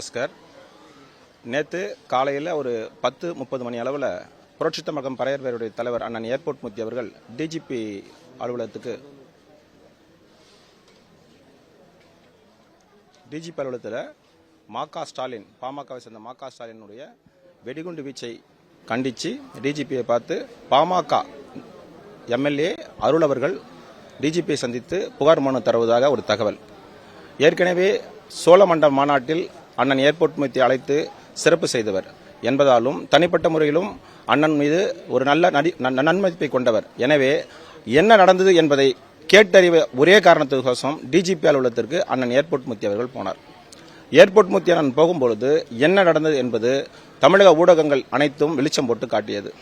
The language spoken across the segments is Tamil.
பாஸ்கர். நேற்று காலையில் ஒரு பத்து முப்பது மணி அளவில் புரட்சி தமிழகம் பறையர் பேருடைய தலைவர் அண்ணன் ஏர்போர்ட் முத்தி அவர்கள் டிஜிபி அலுவலகத்துக்கு டிஜிபி அலுவலகத்தில் மாகா ஸ்டாலின் பாமகவை சேர்ந்த மாகா ஸ்டாலினுடைய வெடிகுண்டு வீச்சை கண்டித்து டிஜிபியை பார்த்து பாமக எம்எல்ஏ அருள் அவர்கள் டிஜிபியை சந்தித்து புகார் மனு தருவதாக ஒரு தகவல். ஏற்கனவே சோழமண்டல் மாநாட்டில் அண்ணன் ஏர்போர்ட் மூர்த்தி அழைத்து சிறப்பு செய்தவர். என்பதாலும் தனிப்பட்ட முறையிலும் அண்ணன் மீது ஒரு நல்ல நடி நன்- நன்மதிப்பை கொண்டவர். எனவே என்ன நடந்தது என்பதை கேட்டறிவ ஒரே காரணத்துக்கோசம் டிஜிபி அலுவலகத்திற்கு அண்ணன் ஏர்போர்ட் முத்தி அவர்கள் போனார். ஏர்போர்ட் முத்தி அண்ணன் போகும்பொழுது என்ன நடந்தது என்பது தமிழக ஊடகங்கள் அனைத்தும் வெளிச்சம் போட்டு காட்டியது.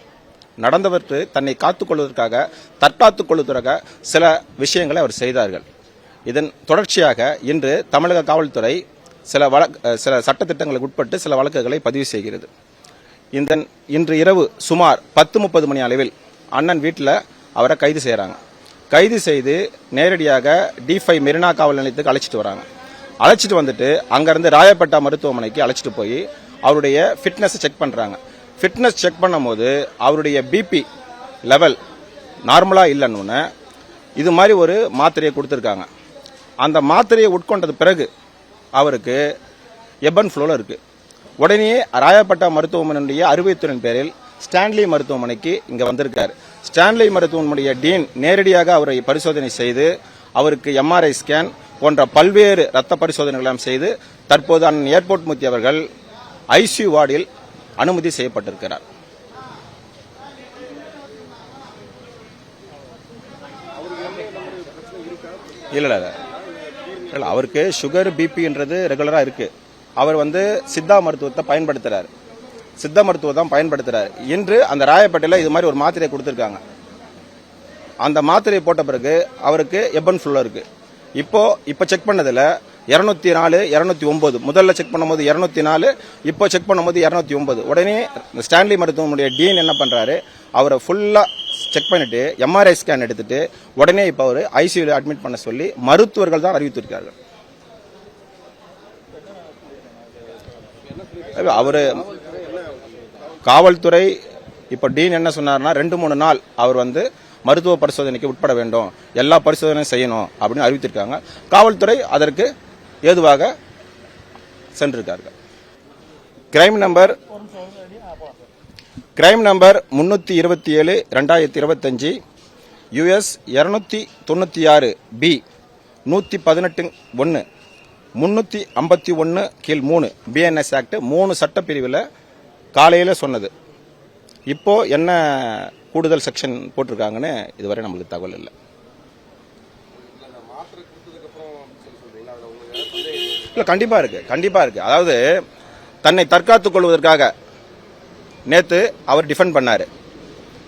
நடந்தவற்று தன்னை காத்துக் கொள்வதற்காக தற்காத்துக் கொள்வதற்காக சில விஷயங்களை அவர் செய்தார்கள். இதன் தொடர்ச்சியாக இன்று தமிழக காவல்துறை சில வழக் சில சட்டத்திட்டங்களுக்கு உட்பட்டு சில வழக்குகளை பதிவு செய்கிறது. இந்த இன்று இரவு சுமார் பத்து முப்பது மணி அளவில் அண்ணன் வீட்டில் அவரை கைது செய்கிறாங்க கைது செய்து நேரடியாக டி ஃபைவ் மெரினா காவல் நிலையத்துக்கு அழைச்சிட்டு வராங்க. அழைச்சிட்டு வந்துட்டு அங்கேருந்து ராயப்பேட்டா மருத்துவமனைக்கு அழைச்சிட்டு போய் அவருடைய ஃபிட்னஸ் செக் பண்ணுறாங்க ஃபிட்னஸ் செக் பண்ணும்போது அவருடைய பிபி லெவல் நார்மலாக இல்லைன்னு இது மாதிரி ஒரு மாத்திரையை கொடுத்துருக்காங்க. அந்த மாத்திரையை உட்கொண்டது பிறகு அவருக்கு எபன் ஃப்ளோவில் இருக்குது உடனே ராயப்பட்டா மருத்துவமனையுடைய அறுவைத்துறையின் பேரில் ஸ்டான்லி மருத்துவமனைக்கு இங்கே வந்திருக்கார். ஸ்டான்லி மருத்துவமனையுடைய டீன் நேரடியாக அவரை பரிசோதனை செய்து அவருக்கு எம்ஆர்ஐ ஸ்கேன் போன்ற பல்வேறு ரத்த பரிசோதனைகள் செய்து தற்போது அண்ணன் ஏர்போர்ட் மூர்த்தி அவர்கள் ஐசியூ வார்டில் அனுமதி செய்யப்பட்டிருக்கிறார். இல்லை இல்லை. இல்லை அவருக்கு சுகர் பிபின்றது ரெகுலராக இருக்குது அவர் வந்து சித்தா மருத்துவத்தை பயன்படுத்துகிறார் சித்த மருத்துவம் தான் பயன்படுத்துகிறார் இன்று அந்த ராயப்பேட்டையில் இது மாதிரி ஒரு மாத்திரையை கொடுத்துருக்காங்க. அந்த மாத்திரையை போட்ட பிறகு அவருக்கு எபன் ஃபுல்லாக இருக்குது இப்போது இப்போ செக் பண்ணதில் இரநூத்தி நாலு இருநூத்தி ஒம்பது முதல்ல செக் பண்ணும்போது இரநூத்தி நாலு இப்போ செக் பண்ணும்போது இரநூத்தி ஒம்பது உடனே இந்த ஸ்டான்லி மருத்துவமனைய டீன் என்ன பண்ணுறாரு அவரை ஃபுல்லாக செக் பண்ணிட்டு எம்ஆர்ஐ ஸ்கேன் எடுத்துட்டு உடனே இப்போ அவர் ஐசியூவில் அட்மிட் பண்ண சொல்லி மருத்துவர்கள் தான் அறிவித்திருக்கார்கள் அவர் காவல்துறை இப்போ டீன் என்ன சொன்னார்னா ரெண்டு மூணு நாள் அவர் வந்து மருத்துவ பரிசோதனைக்கு உட்பட வேண்டும். எல்லா பரிசோதனையும் செய்யணும் அப்படின்னு அறிவித்திருக்காங்க காவல்துறை அதற்கு ஏதுவாக சென்றிருக்கார்கள். கிரைம் நம்பர் கிரைம் நம்பர் முன்னூற்றி இருபத்தி ஏழு ரெண்டாயிரத்தி இருபத்தஞ்சி. யுஎஸ் இரநூத்தி தொண்ணூற்றி ஆறு பி நூற்றி பதினெட்டு ஒன்று முந்நூற்றி ஐம்பத்தி ஒன்று கீழ் மூணு. பிஎன்எஸ் ஆக்ட் மூணு சட்டப்பிரிவில் காலையில் சொன்னது. இப்போ என்ன கூடுதல் செக்ஷன் போட்டிருக்காங்கன்னு இதுவரை நம்மளுக்கு தகவல் இல்லை. இல்லை கண்டிப்பாக இருக்குது கண்டிப்பாக இருக்குது அதாவது தன்னை தற்காத்துக் கொள்வதற்காக நேற்று அவர் டிஃபெண்ட் பண்ணார்.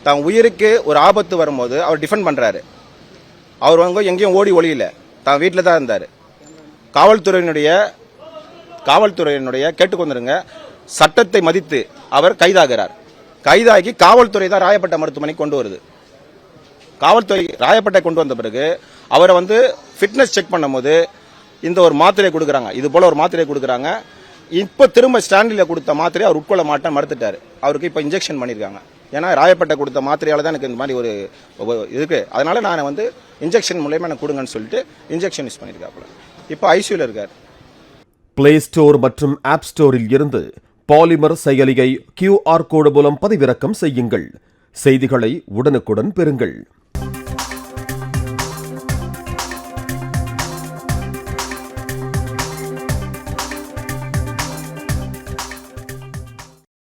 தன் உயிருக்கு ஒரு ஆபத்து வரும்போது அவர் டிஃபெண்ட் பண்ணுறாரு அவர் வந்து எங்கேயும் ஓடி ஒளியல. தான் வீட்டில் தான் இருந்தார். காவல்துறையினுடைய காவல்துறையினுடைய கேட்டுக்கொண்டிருங்க சட்டத்தை மதித்து அவர் கைதாகிறார். கைதாகி காவல்துறை தான் ராயப்பட்ட மருத்துவமனைக்கு கொண்டு வருது. காவல்துறை ராயப்பட்டை கொண்டு வந்த பிறகு அவரை வந்து ஃபிட்னஸ் செக் பண்ணும்போது இந்த ஒரு மாத்திரையை கொடுக்குறாங்க. இது போல ஒரு மாத்திரையை கொடுக்குறாங்க. இப்போ திரும்ப ஸ்டாண்டில் கொடுத்த மாத்திரையை அவர் உட்கொள்ள மாட்டேன் மறுத்துட்டார். அவருக்கு இப்போ இன்ஜெக்ஷன் பண்ணியிருக்காங்க ஏன்னா ராயப்பட்டை கொடுத்த மாத்திரையால் தான் எனக்கு இந்த மாதிரி ஒரு இருக்குது அதனால் நான் வந்து இன்ஜெக்ஷன் மூலயமா எனக்கு கொடுங்கன்னு சொல்லிட்டு இன்ஜெக்ஷன் யூஸ் பண்ணியிருக்காப்புல இப்போ ஐசியூவில் இருக்கார். பிளே ஸ்டோர் மற்றும் ஆப் ஸ்டோரில் இருந்து பாலிமர் செயலியை கியூஆர் கோடு மூலம் பதிவிறக்கம் செய்யுங்கள். செய்திகளை உடனுக்குடன் பெறுங்கள்.